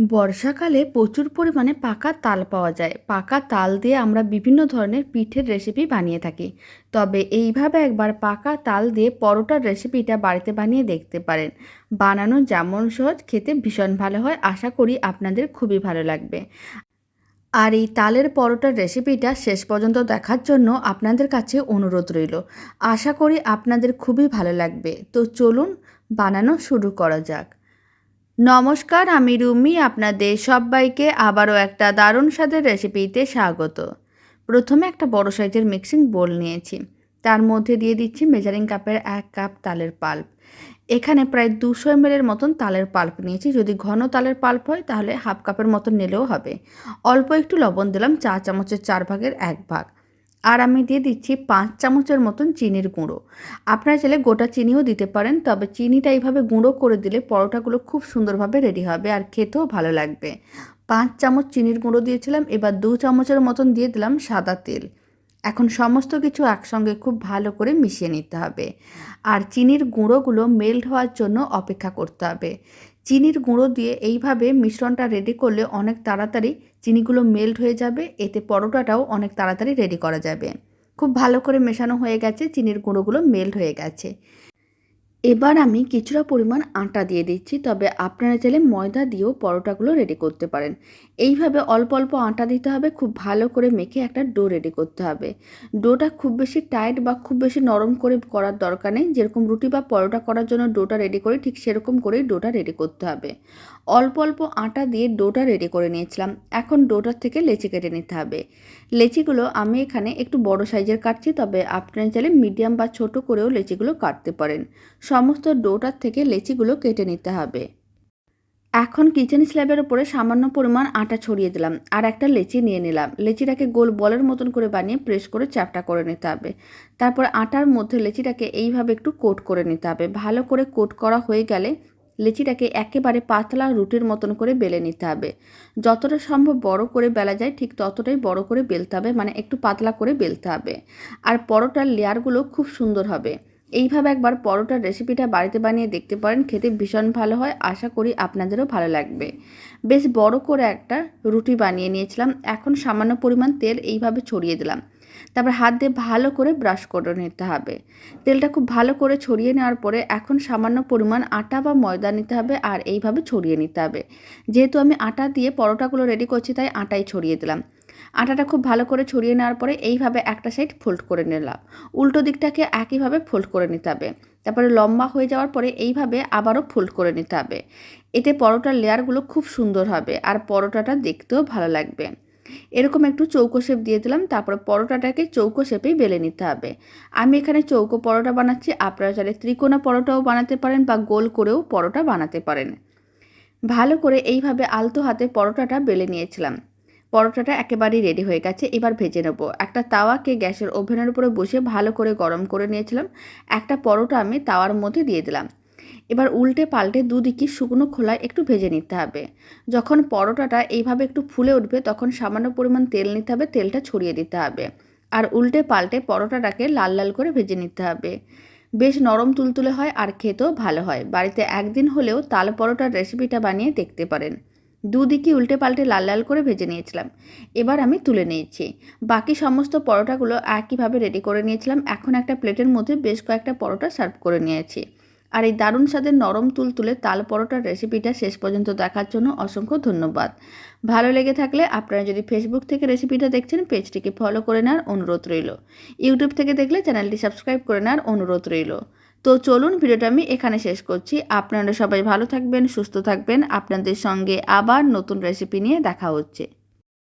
বর্ষাকালে প্রচুর পরিমাণে পাকা তাল পাওয়া যায়। পাকা তাল দিয়ে আমরা বিভিন্ন ধরনের পিঠের রেসিপি বানিয়ে থাকি। তবে এইভাবে একবার পাকা তাল দিয়ে পরোটার রেসিপিটা বাড়িতে বানিয়ে দেখতে পারেন। বানানো যেমন সহজ, খেতে ভীষণ ভালো হয়। আশা করি আপনাদের খুবই ভালো লাগবে। আর এই তালের পরোটার রেসিপিটা শেষ পর্যন্ত দেখার জন্য আপনাদের কাছে অনুরোধ রইল। আশা করি আপনাদের খুবই ভালো লাগবে। তো চলুন বানানো শুরু করা যাক। নমস্কার, আমি রুমি, আপনাদের সবাইকে আবারও একটা দারুণ স্বাদের রেসিপিতে স্বাগত। প্রথমে একটা বড় সাইজের মিক্সিং বোল নিয়েছি। তার মধ্যে দিয়ে দিচ্ছি মেজারিং কাপের এক কাপ তালের পাল্প। এখানে প্রায় দুশো এমএলের মতন তালের পাল্প নিয়েছি। যদি ঘন তালের পাল্প হয়, তাহলে হাফ কাপের মতন নিলেও হবে। অল্প একটু লবণ দিলাম চা চামচের চার ভাগের এক ভাগ। আর আমি দিয়ে দিচ্ছি পাঁচ চামচের মতন চিনির গুঁড়ো। আপনারা চাইলে গোটা চিনিও দিতে পারেন, তবে চিনিটা এইভাবে গুঁড়ো করে দিলে পরোটাগুলো খুব সুন্দরভাবে রেডি হবে আর খেতেও ভালো লাগবে। পাঁচ চামচ চিনির গুঁড়ো দিয়েছিলাম, এবার দু চামচের মতন দিয়ে দিলাম সাদা তেল। এখন সমস্ত কিছু একসঙ্গে খুব ভালো করে মিশিয়ে নিতে হবে। আর চিনির গুঁড়োগুলো মেল্ট হওয়ার জন্য অপেক্ষা করতে হবে। চিনির গুঁড়ো দিয়ে এইভাবে মিশ্রণটা রেডি করলে অনেক তাড়াতাড়ি চিনিগুলো মেল্ট হয়ে যাবে, এতে পরোটাটাও অনেক তাড়াতাড়ি রেডি করা যাবে। খুব ভালো করে মেশানো হয়ে গেছে, চিনির গুঁড়োগুলো মেল্ট হয়ে গেছে। এবার আমি কিছুটা পরিমাণ আটা দিয়ে দিচ্ছি, তবে আপনারা চাইলে ময়দা দিয়েও পরোটাগুলো রেডি করতে পারেন। এইভাবে অল্প অল্প আটা দিতে হবে, খুব ভালো করে মেখে একটা ডো রেডি করতে হবে। ডোটা খুব বেশি টাইট বা খুব বেশি নরম করে করার দরকার নেই, যেরকম রুটি বা পরোটা করার জন্য ডোটা রেডি করি ঠিক সেরকম করেই ডোটা রেডি করতে হবে। অল্প অল্প আটা দিয়ে ডোটা রেডি করে নিয়েছিলাম। এখন ডোটার থেকে লেচি কেটে নিতে হবে। লেচিগুলো আমি এখানে একটু বড় সাইজের কাটছি, তবে আপনারা চাইলে মিডিয়াম বা ছোট করেও লেচিগুলো কাটতে পারেন। সমস্ত ডোটার থেকে লেচিগুলো কেটে নিতে হবে। এখন কিচেন স্ল্যাবের উপরে সামান্য পরিমাণ আটা ছড়িয়ে দিলাম আর একটা লেচি নিয়ে নিলাম। লেচিটাকে গোল বলের মতন করে বানিয়ে প্রেস করে চ্যাপটা করে নিতে হবে। তারপর আটার মধ্যে লেচিটাকে এইভাবে একটু কোট করে নিতে হবে। ভালো করে কোট করা হয়ে গেলে লেচিটাকে একেবারে পাতলা রুটির মতন করে বেলে নিতে হবে। যতটা সম্ভব বড় করে বেলা যায়, ঠিক ততটাই বড় করে বেলতে হবে মানে একটু পাতলা করে বেলতে হবে। আর পরোটার লেয়ারগুলো খুব সুন্দর হবে। এইভাবে একবার পরোটার রেসিপিটা বাড়িতে বানিয়ে দেখতে পারেন, খেতে ভীষণ ভালো হয়, আশা করি আপনাদেরও ভালো লাগবে। বেশ বড় করে একটা রুটি বানিয়ে নিয়েছিলাম, এখন সামান্য পরিমাণ তেল এইভাবে ছড়িয়ে দিলাম। তারপর হাত দিয়ে ভালো করে ব্রাশ করে নিতে হবে। তেলটা খুব ভালো করে ছড়িয়ে নেওয়ার পরে এখন সামান্য পরিমাণ আটা বা ময়দা নিতে হবে আর এইভাবে ছড়িয়ে নিতে হবে। যেহেতু আমি আটা দিয়ে পরোটাগুলো রেডি করছি তাই আটাই ছড়িয়ে দিলাম। আটাটা খুব ভালো করে ছড়িয়ে নেওয়ার পরে এইভাবে একটা সাইড ফোল্ড করে নিলাম। উল্টো দিকটাকে একইভাবে ফোল্ড করে নিতে হবে। তারপরে লম্বা হয়ে যাওয়ার পরে এইভাবে আবারও ফোল্ড করে নিতে হবে। এতে পরোটার লেয়ারগুলো খুব সুন্দর হবে আর পরোটাটা দেখতেও ভালো লাগবে। এরকম একটু চৌকো শেপ দিয়ে দিলাম, তারপরে পরোটাটাকে চৌকো শেপেই বেলে নিতে হবে। আমি এখানে চৌকো পরোটা বানাচ্ছি, আপনারা চাইলে ত্রিকোণা পরোটাও বানাতে পারেন বা গোল করেও পরোটা বানাতে পারেন। ভালো করে এইভাবে আলতো হাতে পরোটাটা বেলে নিয়েছিলাম। পরোটাটা একেবারেই রেডি হয়ে গেছে, এবার ভেজে নেব। একটা তাওয়াকে গ্যাসের ওভেনের উপরে বসে ভালো করে গরম করে নিয়েছিলাম। একটা পরোটা আমি তাওয়ার মধ্যে দিয়ে দিলাম। এবার উল্টে পাল্টে দুদিকে শুকনো খোলায় একটু ভেজে নিতে হবে। যখন পরোটাটা এইভাবে একটু ফুলে উঠবে, তখন সামান্য পরিমাণ তেল নিতে হবে, তেলটা ছড়িয়ে দিতে হবে। আর উল্টে পাল্টে পরোটাটাকে লাল লাল করে ভেজে নিতে হবে। বেশ নরম তুলতুলে হয় আর খেতেও ভালো হয়। বাড়িতে একদিন হলেও তাল পরোটার রেসিপিটা বানিয়ে দেখতে পারেন। দুদিকে উল্টে পাল্টে লাল লাল করে ভেজে নিয়েছিলাম। এবার আমি তুলে নিয়েছি। বাকি সমস্ত পরোটাগুলো একইভাবে রেডি করে নিয়েছিলাম। এখন একটা প্লেটের মধ্যে বেশ কয়েকটা পরোটা সার্ভ করে নিয়েছি। আর এই দারুণ স্বাদের নরম তুলতুলে তাল পরোটার রেসিপিটা শেষ পর্যন্ত দেখার জন্য অসংখ্য ধন্যবাদ। ভালো লেগে থাকলে আপনারা যদি ফেসবুক থেকে রেসিপিটা দেখছেন, পেজটিকে ফলো করে নেওয়ার অনুরোধ রইল। ইউটিউব থেকে দেখলে চ্যানেলটি সাবস্ক্রাইব করে নেওয়ার অনুরোধ রইল। তো চলুন ভিডিওটা আমি এখানে শেষ করছি। আপনারা সবাই ভালো থাকবেন, সুস্থ থাকবেন। আপনাদের সঙ্গে আবার নতুন রেসিপি নিয়ে দেখা হচ্ছে।